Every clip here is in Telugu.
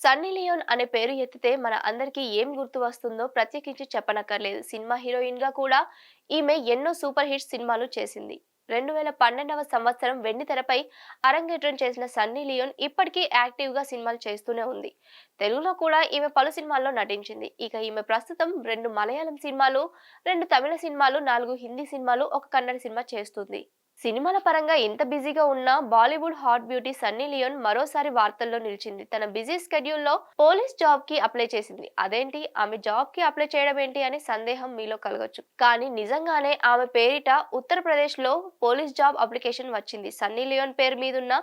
సన్నీ లియోన్ అనే పేరు ఎత్తితే మన అందరికీ ఏం గుర్తు వస్తుందో ప్రత్యేకించి చెప్పనక్కర్లేదు. సినిమా హీరోయిన్గా కూడా ఈమె ఎన్నో సూపర్ హిట్ సినిమాలు చేసింది. రెండు వేల పన్నెండవ సంవత్సరం వెండి తెరపై అరంగేట్రం చేసిన సన్నీ లియోన్ ఇప్పటికీ యాక్టివ్గా సినిమాలు చేస్తూనే ఉంది. తెలుగులో కూడా ఈమె పలు సినిమాల్లో నటించింది. ఇక ఈమె ప్రస్తుతం రెండు మలయాళం సినిమాలు రెండు తమిళ సినిమాలు నాలుగు హిందీ సినిమాలు ఒక కన్నడ సినిమా చేస్తుంది. సినిమాల పరంగా ఇంత బిజీగా ఉన్న Bollywood hot beauty Sunny Leone మరోసారి వార్తల్లో నిలిచింది. తన బిజీ స్కెడ్యూల్లో పోలీస్ జాబ్కి అప్లై చేసింది. అదేంటి? ఆమె జాబ్కి అప్లై చేయడం ఏంటి అనే సందేహం మీలో కలగొచ్చు. కానీ నిజంగానే ఆమె పేరిట ఉత్తరప్రదేశ్లో పోలీస్ జాబ్ అప్లికేషన్ వచ్చింది. సన్నీ లియోన్ పేరు మీదున్న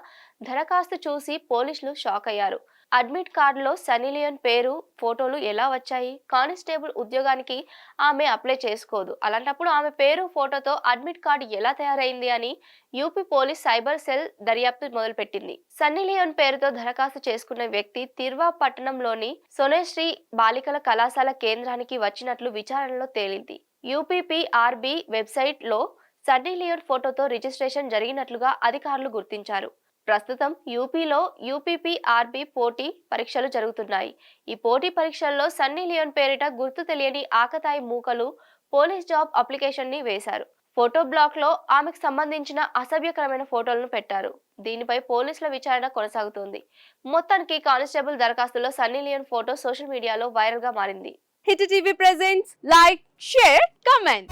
దరఖాస్తు చూసి పోలీసులు షాక్ అయ్యారు అడ్మిట్ కార్డులో సన్నీ లియోన్ పేరు ఫోటోలు ఎలా వచ్చాయి? కానిస్టేబుల్ ఉద్యోగానికి ఆమె అప్లై చేసుకోదు. అలాంటప్పుడు ఆమె పేరు ఫోటోతో అడ్మిట్ కార్డు ఎలా తయారైంది అని యూపీ పోలీస్ సైబర్ సెల్ దర్యాప్తు మొదలుపెట్టింది. సన్నీ లియోన్ పేరుతో దరఖాస్తు చేసుకున్న వ్యక్తి తిర్వా పట్టణంలోని సోనేశ్రీ బాలికల కళాశాల కేంద్రానికి వచ్చినట్లు విచారణలో తేలింది. యూపీపీఆర్బీ వెబ్సైట్లో సన్నీ లియోన్ ఫోటోతో రిజిస్ట్రేషన్ జరిగినట్లుగా అధికారులు గుర్తించారు. ప్రస్తుతం యూపీలో యూపీపీఆర్బీ పోటీ పరీక్షలు జరుగుతున్నాయి. ఈ పోటీ పరీక్షల్లో సన్నీ లియోన్ పేరిట గుర్తు తెలియని ఆకతాయి మూకలు పోలీస్ జాబ్ అప్లికేషన్ని వేశారు. ఫోటో బ్లాక్లో ఆమెకు సంబంధించిన అసభ్యకరమైన ఫోటోలను పెట్టారు. దీనిపై పోలీసుల విచారణ కొనసాగుతోంది. మొత్తానికి కానిస్టేబుల్ దరఖాస్తులో సన్నీ లియోన్ ఫోటో సోషల్ మీడియాలో వైరల్గా మారింది. Hit TV presents like share comment.